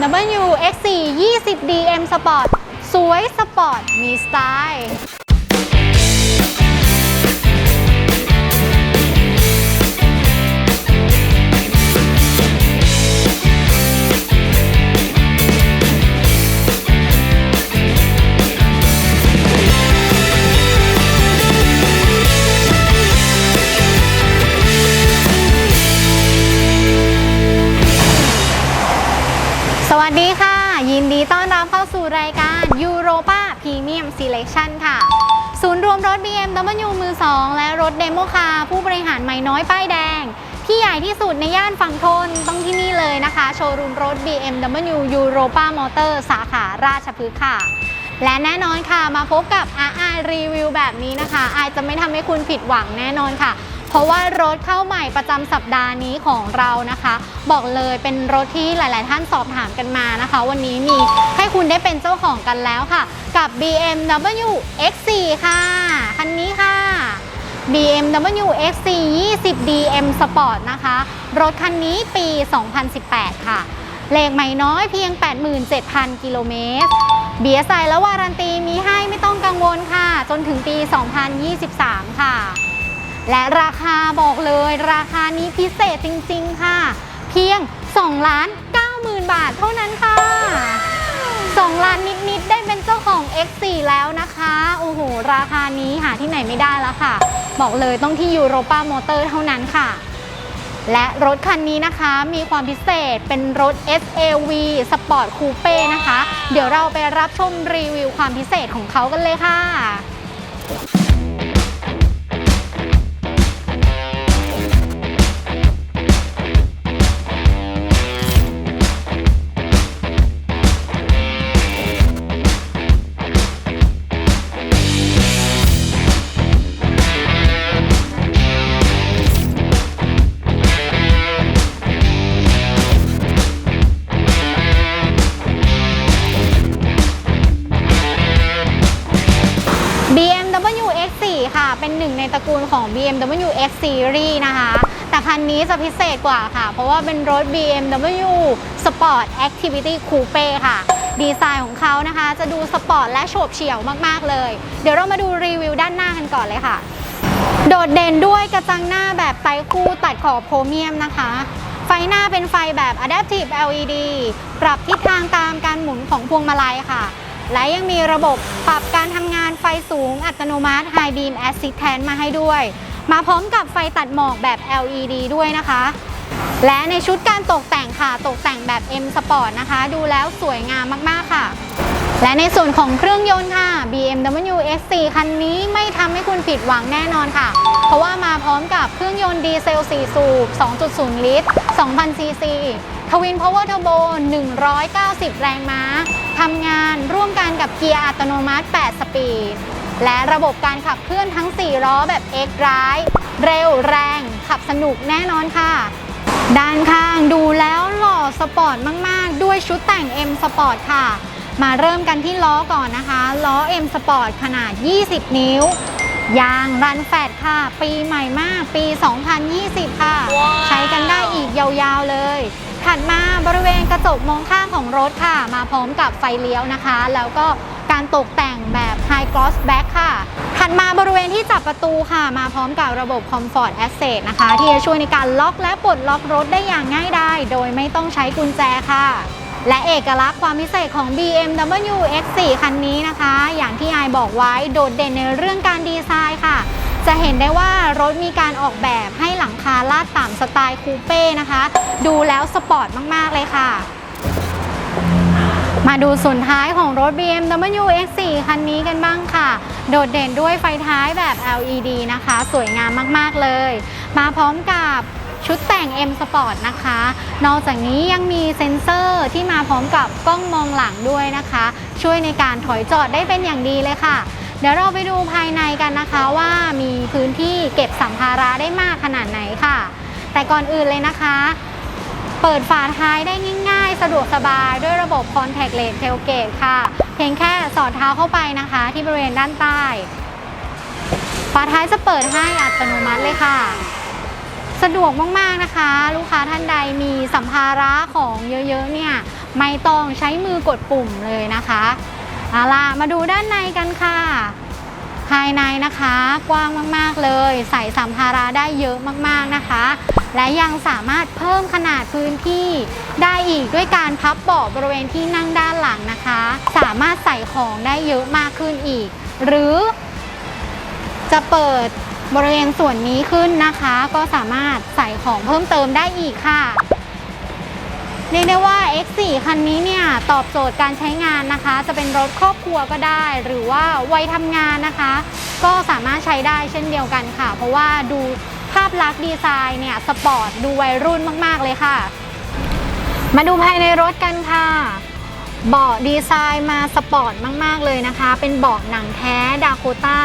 BMW X4 20 DM Sport สวยสปอร์ตมีสไตล์ Premium Selection ค่ะ ศูนย์รวมรถ BMW มือ 2 และรถเดโมคาผู้บริหารใหม่น้อยป้ายแดง ที่ใหญ่ที่สุดในย่านฝั่งทนต้องที่นี่เลยนะคะ โชว์รูมรถ BMW Europa Motor สาขาราชพฤกษ์ค่ะและแน่นอนค่ะมาพบกับอาไอรีวิวแบบนี้นะคะอาจะไม่ทำให้คุณผิดหวังแน่นอนค่ะ เพราะว่ารถเข้าใหม่ประจำสัปดาห์นี้ของเรานะคะ บอกเลยเป็นรถที่หลาย ๆ ท่านสอบถามกันมานะคะ วันนี้มีให้คุณได้เป็นเจ้าของกันแล้วค่ะ กับ BMW X4 ค่ะ คันนี้ค่ะ BMW X4 20 DM Sport นะคะ รถคันนี้ปี 2018 ค่ะ เลขไม่น้อยเพียง 87,000 กิโลเมตร เบียร์ใส่และวารันตีมีให้ไม่ต้องกังวลค่ะ จนถึงปี 2023 ค่ะ และราคาบอกเลยราคานี้พิเศษจริงๆค่ะ เพียง2ล้าน9หมื่นบาทเท่านั้นค่ะ 2 ล้านนิด ๆ ได้เป็นเจ้าของ X4 แล้วนะคะ โอ้โห ราคานี้หาที่ไหนไม่ได้แล้วค่ะ บอกเลยต้องที่ Europa Motor เท่านั้นค่ะ และรถคันนี้นะคะมีความพิเศษเป็นรถ SAV Sport Coupe นะคะ เดี๋ยวเราไปรับชมรีวิวความพิเศษของเขากันเลยค่ะ ของ BMW X Series นะคะ แต่คันนี้จะพิเศษกว่าค่ะ เพราะว่าเป็นรถ BMW Sport Activity Coupe ค่ะ ดีไซน์ของเขานะคะ จะดูสปอร์ตและโฉบเฉี่ยวมาก ๆ เลย เดี๋ยวเรามาดูรีวิวด้านหน้ากันก่อนเลยค่ะ โดดเด่นด้วยกระจังหน้าแบบไตคู่ตัดขอบโครเมียมนะคะไฟหน้าเป็นไฟแบบ Adaptive LED ปรับทิศทางตามการหมุนของพวงมาลัยค่ะ และยังมีระบบปรับการทำ สูงอัตโนมัติ High Beam Assistant มาให้ด้วย มาพร้อมกับไฟตัดหมอกแบบ LED ด้วยนะคะ และในชุดการตกแต่งค่ะตกแต่งแบบ M Sport นะคะ ดูแล้วสวยงามมากๆค่ะ และในส่วนของเครื่องยนต์ค่ะ BMW X4 คันนี้ไม่ทำให้คุณผิดหวังแน่นอนค่ะ เพราะว่ามาพร้อมกับเครื่องยนต์ดีเซล 4 สูบ 2.0 ลิตร 2,000 ซีซี ทวินพาวเวอร์เทอร์โบ190 แรงม้าทำงานร่วมกันกับเกียร์อัตโนมัติ 8 สปีด และระบบการขับเคลื่อนทั้ง 4 ล้อแบบ X Drive เร็วแรง ขับสนุกแน่นอนค่ะ ด้านข้างดูแล้วหล่อสปอร์ตมาก ๆ ด้วยชุดแต่ง M Sport ค่ะ มาเริ่มกันที่ล้อก่อนนะคะ ล้อ M Sport ขนาด 20 นิ้วยางรันแฟดค่ะ ปีใหม่มากปี 2020 ค่ะใช้กันได้อีกยาวๆเลย ถัดมาบริเวณกระจกมองข้างของรถค่ะ มาพร้อมกับไฟเลี้ยวนะคะ แล้วก็การตกแต่งแบบ High Gloss Back ค่ะถัดมาบริเวณที่จับประตูค่ะ มาพร้อมกับระบบ Comfort Access นะคะ ที่จะช่วยในการล็อกและปลดล็อกรถได้อย่างง่ายดายโดยไม่ต้องใช้กุญแจค่ะ และเอกลักษณ์ความพิเศษของ BMW X4 คันนี้นะคะ อย่างที่ไอบอกไว้โดดเด่นในเรื่องการดีไซน์ค่ะ จะเห็นได้ว่ารถมีการออกแบบให้หลังคาลาดต่ำสไตล์คูเป้นะคะ ดูแล้วสปอร์ตมาก ๆ เลยค่ะ มาดูส่วนท้ายของรถ BMW X4 คันนี้กันบ้างค่ะ โดดเด่นด้วยไฟท้ายแบบ LED นะคะ สวยงามมาก ๆ เลย มาพร้อมกับชุดแต่ง M Sport นะคะ นอกจากนี้ยังมีเซ็นเซอร์ที่มาพร้อมกับกล้องมองหลังด้วยนะคะ ช่วยในการถอยจอดได้เป็นอย่างดีเลยค่ะ เดี๋ยวเราไปดูภายในกันนะคะว่ามีพื้นที่เก็บสัมภาระได้มากขนาดไหนค่ะ แต่ก่อนอื่นเลยนะคะ เปิดฝาท้ายได้ง่าย ๆ สะดวกสบายด้วยระบบ Contact Lane Tailgate ค่ะ เพียงแค่สอดเท้าเข้าไปนะคะ ที่บริเวณด้านใต้ฝาท้ายจะเปิดให้อัตโนมัติเลยค่ะ สะดวกมากๆนะคะ ลูกค้าท่านใดมีสัมภาระของเยอะๆเนี่ยไม่ต้องใช้มือกดปุ่มเลยนะคะ เอาล่ะมาดูด้านในกันค่ะ ภายในนะคะกว้างมากๆเลย ใส่สัมภาระได้เยอะมากๆนะคะ และยังสามารถเพิ่มขนาดพื้นที่ ได้อีกด้วยการพับเบาะบริเวณที่นั่งด้านหลังนะคะ สามารถใส่ของได้เยอะมากขึ้นอีก หรือ จะเปิดบริเวณส่วนนี้ขึ้นนะคะ ก็สามารถใส่ของเพิ่มเติมได้อีกค่ะ เรียกได้ว่า X4 คันนี้เนี่ยตอบโจทย์การใช้งานนะคะ จะเป็นรถครอบครัวก็ได้ หรือว่าวัยทำงานนะคะ ก็สามารถใช้ได้เช่นเดียวกันค่ะ เพราะว่าดูภาพลักษณ์ดีไซน์เนี่ยสปอร์ตดูวัยรุ่นมาก ๆ เลยค่ะ มาดูภายในรถกันค่ะเบาะดีไซน์มาสปอร์ตมาก ๆ เลยนะคะ เป็นเบาะหนังแท้ดาโคต้า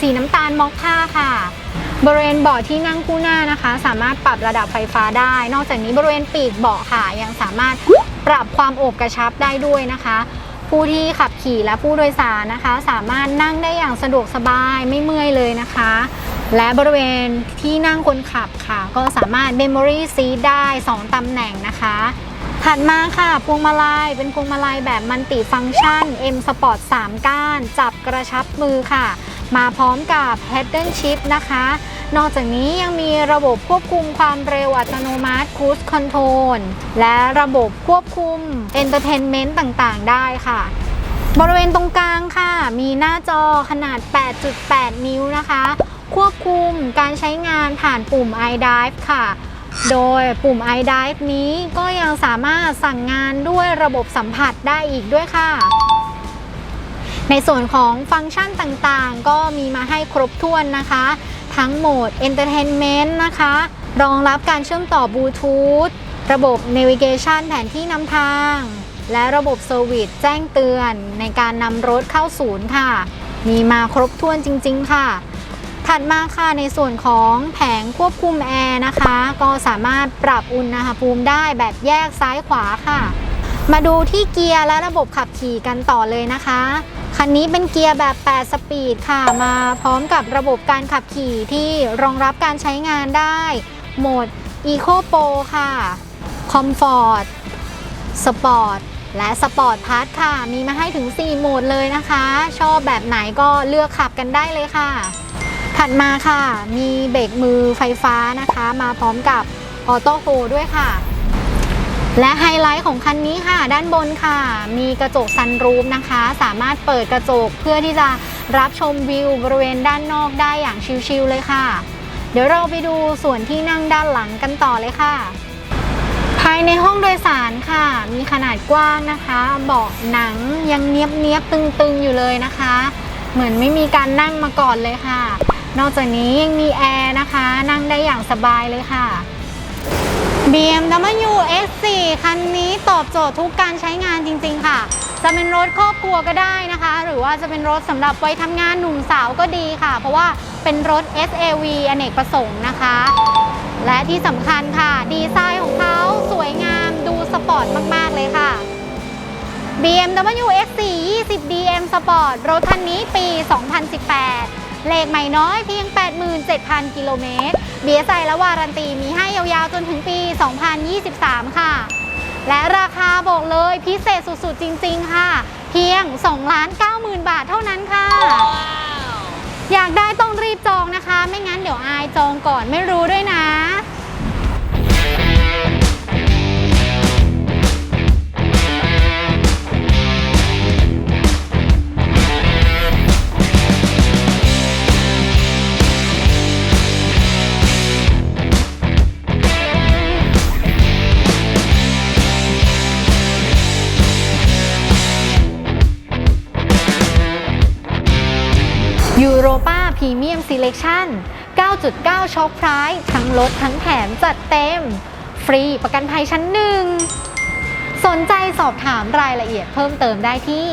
สีน้ำตาลมอคค่าค่ะ บริเวณเบาะที่นั่งคู่หน้านะคะ สามารถปรับระดับไฟฟ้าได้ นอกจากนี้บริเวณปีกเบาะค่ะ ยังสามารถปรับความโอบกระชับได้ด้วยนะคะ ผู้ที่ขับขี่และผู้โดยสารนะคะ สามารถนั่งได้อย่างสะดวกสบายไม่เมื่อยเลยนะคะ และบริเวณที่นั่งคนขับค่ะ ก็สามารถ Memory Seat ได้ 2ตำแหน่งนะคะถัดมาค่ะพวงมาลัยเป็นพวงมาลัยแบบมัลติฟังก์ชัน M Sport 3 ก้าน จับกระชับมือค่ะ มาพร้อมกับ Hidden Shift นะคะ นอกจากนี้ยังมีระบบควบคุมความเร็วอัตโนมัติ Cruise Control และระบบควบคุม Entertainment ต่างๆ ได้ค่ะ บริเวณตรงกลางค่ะ มีหน้าจอขนาด 8.8 นิ้วนะคะ ควบคุมการใช้งานผ่านปุ่ม iDrive ค่ะโดยปุ่ม iDrive นี้ก็ยังสามารถสั่งงานด้วยระบบสัมผัสได้อีกด้วยค่ะ ในส่วนของฟังก์ชันต่างๆ ก็มีมาให้ครบถ้วนนะคะ ทั้งโหมด Entertainment นะคะ รองรับการเชื่อมต่อบลูทูธระบบ Navigation แผนที่นำทาง และระบบเซอร์วิสแจ้งเตือนในการนำรถเข้าศูนย์ค่ะ มีมาครบถ้วนจริง ๆ ค่ะ ถัดมาค่ะในส่วนของแผงควบคุมแอร์นะคะ ก็สามารถปรับอุณหภูมิได้แบบแยกซ้ายขวาค่ะ มาดูที่เกียร์และระบบขับขี่กันต่อเลยนะคะ คันนี้เป็นเกียร์แบบ 8 สปีดค่ะ มาพร้อมกับระบบการขับขี่ที่รองรับการใช้งานได้ โหมด Eco Pro ค่ะ Comfort Sport และ Sport Plus ค่ะ มีมาให้ถึง 4 โหมดเลยนะคะ ชอบแบบไหนก็เลือกขับกันได้เลยค่ะ ถัดมาค่ะ มีเบรกมือไฟฟ้านะคะ มาพร้อมกับออโต้โฮด้วยค่ะ และไฮไลท์ของคันนี้ค่ะ ด้านบนค่ะ มีกระจกซันรูฟนะคะ สามารถเปิดกระจกเพื่อที่จะรับชมวิวบริเวณด้านนอกได้อย่างชิลๆเลยค่ะ เดี๋ยวเราไปดูส่วนที่นั่งด้านหลังกันต่อเลยค่ะ ภายในห้องโดยสารค่ะ มีขนาดกว้างนะคะ เบาะหนังยังเนียบเนียบๆตึงๆอยู่เลยนะคะ เหมือนไม่มีการนั่งมาก่อนเลยค่ะ นอกจากนี้ยังมีแอร์นะคะ นั่งได้อย่างสบายเลยค่ะ BMW X4 คันนี้ตอบโจทย์ทุกการใช้งานจริงๆค่ะ จะเป็นรถครอบครัวก็ได้นะคะ หรือว่าจะเป็นรถสำหรับวัยทำงานหนุ่มสาวก็ดีค่ะ เพราะว่าเป็นรถ SAV อเนกประสงค์นะคะ และที่สำคัญค่ะ ดีไซน์ของเขาสวยงามดูสปอร์ตมากๆเลยค่ะ BMW X4 20 DM Sport รถคันนี้ปี 2018 เลขใหม่น้อยเพียง 87,000 กิโลเมตรเบียร์ใส่และวารันตีมีให้ยาวๆจนถึงปี 2023 ค่ะ และราคาบอกเลยพิเศษสุดๆ จริง ๆ ค่ะ เพียง2,90,000 บาทเท่านั้นค่ะ อยากได้ต้องรีบจองนะคะ ไม่งั้นเดี๋ยวอายจองก่อนไม่รู้ พรีเมียม e ีเล c ชั่น 9.9 ช็อคไพรส์ทั้งลดทั้งแถมจัดเต็ม ฟรีประกันภัยชั้นหนึ่ง สนใจสอบถามรายละเอียดเพิ่มเติมได้ที่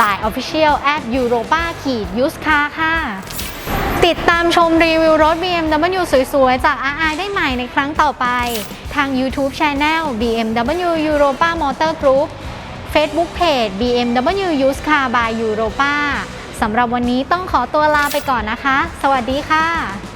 Line Official at Europa ขีด Use Car ค่ะ ติดตามชมรีวิวรถ BMW สวยๆ จาก RI ได้ใหม่ในครั้งต่อไป ทาง YouTube Channel BMW Europa Motor Group Facebook Page BMW Used Car by Europa สำหรับวันนี้ต้องขอตัวลาไปก่อนนะคะ สวัสดีค่ะ